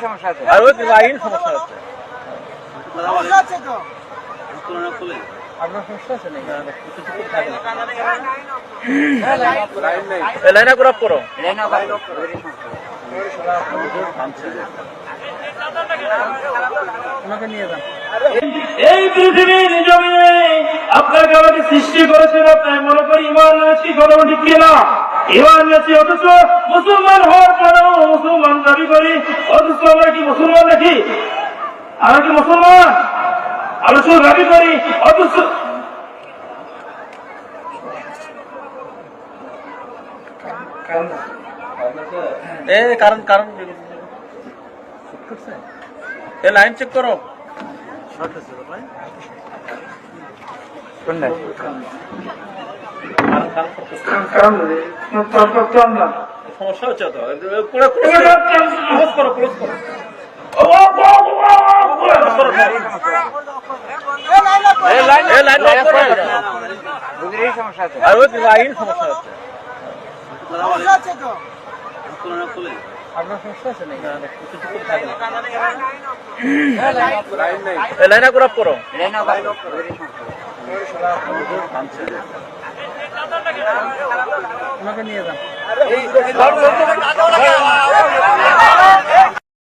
সমস্যা আছে। আর ওই লাইন সমস্যা আছে। আছে তো। করো। লাইন নিয়ে যান। এই পৃথিবীর জমিনে আপনাকে আমাকে সৃষ্টি করেছেন আপনার মনে করি ইমান আছি কথা ঠিক কিনা? ইমান আছি অথচ মুসলমান হওয়ার পরেও মুসলমান দাবি করি আমরা কি মুসলমান নাকি? আমরা কি মুসলমান? আমরা শুধু দাবি করি অথচ কারণ কারণ। এ লাইন চেক করো। কোনটা? সমস্যা হচ্ছে তো পুরো ক্লোজ করো ক্লোজ করো করো। সমস্যা আছে আর ওই লাইন সমস্যা আছে তো আপনার সমস্যা আছে লাইন আপ করো লাইন আপ রুগীর সমস্যা ওনাকে নিয়ে যান।